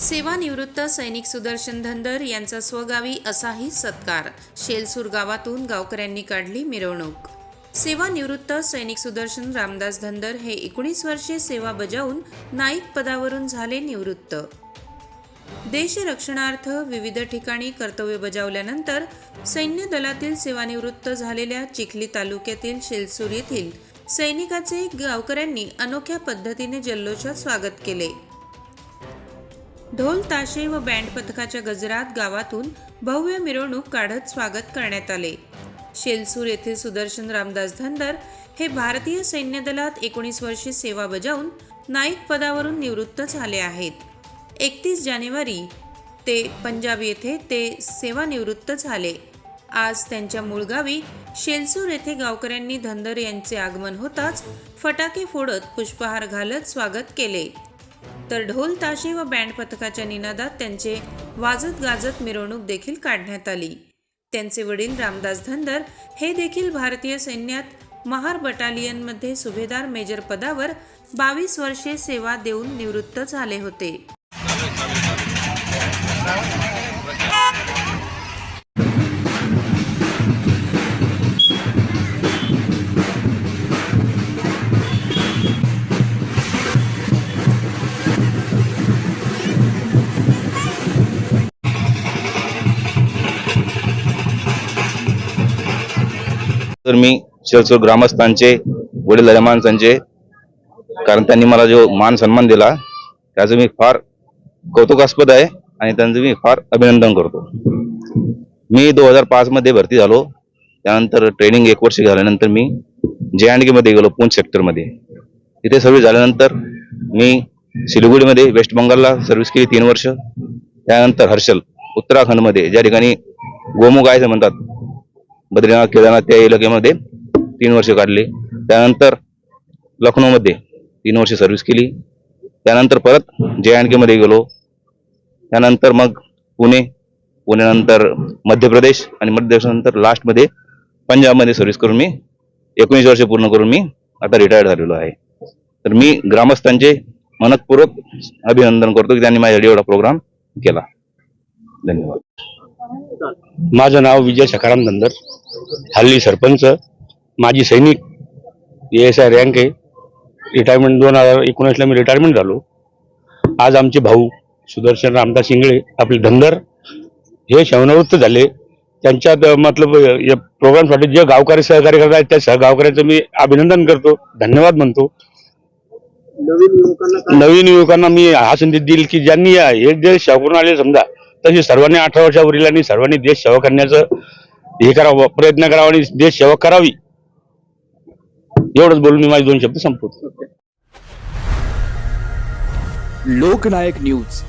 सेवानिवृत्त सैनिक सुदर्शन धनदर यांचा स्वगावी असाही सत्कार. शेलसूर गावातून गावकऱ्यांनी काढली मिरवणूक. सेवानिवृत्त सैनिक सुदर्शन रामदास धनदर हे एकोणीस वर्षे सेवा बजावून नाईक पदावरून झाले निवृत्त. देशरक्षणार्थ विविध ठिकाणी कर्तव्य बजावल्यानंतर सैन्य दलातील सेवानिवृत्त झालेल्या चिखली तालुक्यातील शेलसूर येथील सैनिकाचे गावकऱ्यांनी अनोख्या पद्धतीने जल्लोषात स्वागत केले. ढोल ताशे व बँड पथकाच्या गजरात गावातून भव्य मिरवणूक काढत स्वागत करण्यात आले. शेलसूर येथील सुदर्शन रामदास धनदर हे भारतीय सैन्य दलात एकोणीस वर्षे सेवा बजावून नाईक पदावरून निवृत्त झाले आहेत. एकतीस जानेवारी ते पंजाब येथे ते सेवानिवृत्त झाले. आज त्यांच्या मूळ गावी शेलसूर येथे गावकऱ्यांनी धनदर यांचे आगमन होताच फटाके फोडत पुष्पहार घालत स्वागत केले. तर ढोल ताशे व बँड पथकाच्या निनादात त्यांचे वाजत गाजत मिरवणूक देखील काढण्यात आली. त्यांचे वडील रामदास धनदर हे देखील भारतीय सैन्यात महार बटालियनमध्ये सुभेदार मेजर पदावर बावीस वर्षे सेवा देऊन निवृत्त झाले होते. तर मी शिरसूर ग्रामस्थांचे वडील माणसांचे कारण त्यांनी मला जो मान सन्मान दिला त्याचं मी फार कौतुकास्पद आहे आणि त्यांचं मी फार अभिनंदन करतो. मी दोन हजार पाच मध्ये भरती झालो. त्यानंतर ट्रेनिंग एक वर्ष झाल्यानंतर मी जे अँड केमध्ये गेलो पूंछ सेक्टरमध्ये तिथे सर्व्हिस झाल्यानंतर मी सिलिगुडीमध्ये वेस्ट बंगालला सर्व्हिस केली तीन वर्ष. त्यानंतर हर्षल उत्तराखंडमध्ये ज्या ठिकाणी गोमुख गायचं म्हणतात. बद्रीनाथ केदारनाथ त्या इलाक्यामध्ये तीन वर्ष काढली. त्यानंतर लखनौमध्ये तीन वर्ष सर्व्हिस केली. त्यानंतर परत जे अँड केमध्ये गेलो. त्यानंतर मग पुणे पुण्यानंतर मध्य प्रदेश आणि मध्य प्रदेशानंतर लास्टमध्ये पंजाबमध्ये सर्व्हिस करून मी एकोणीस वर्ष पूर्ण करून मी आता रिटायर्ड झालेलो आहे. तर मी ग्रामस्थांचे मनपूर्वक अभिनंदन करतो की त्यांनी माझ्यासाठी एवढा प्रोग्राम केला. धन्यवाद. माझं नाव विजय सखाराम धंदर. हल्ली सरपंच माजी सैनिक एस आय रँक आहे. रिटायरमेंट दोन हजार एकोणीसला मी रिटायरमेंट झालो. आज आमचे भाऊ सुदर्शन रामदास शिंगळे आपले धंदर हे शवनिवृत्त झाले. त्यांच्या द- मतलब या प्रोग्रामसाठी जे गावकरी सहकार्य करत आहेत त्या सह गावकऱ्यांचं मी अभिनंदन करतो धन्यवाद म्हणतो. नवीन युवकांना मी हा संदेश देईल की ज्यांनी हे देश सेवा करून आले समजा तशी सर्वांनी अठरा वर्षावरील आणि सर्वांनी देश सेवा करण्याचं हे करावं प्रयत्न करावा आणि देश सेवा करावी. एवढंच बोलून मी माझे दोन शब्द संपवतो. लोकनायक न्यूज.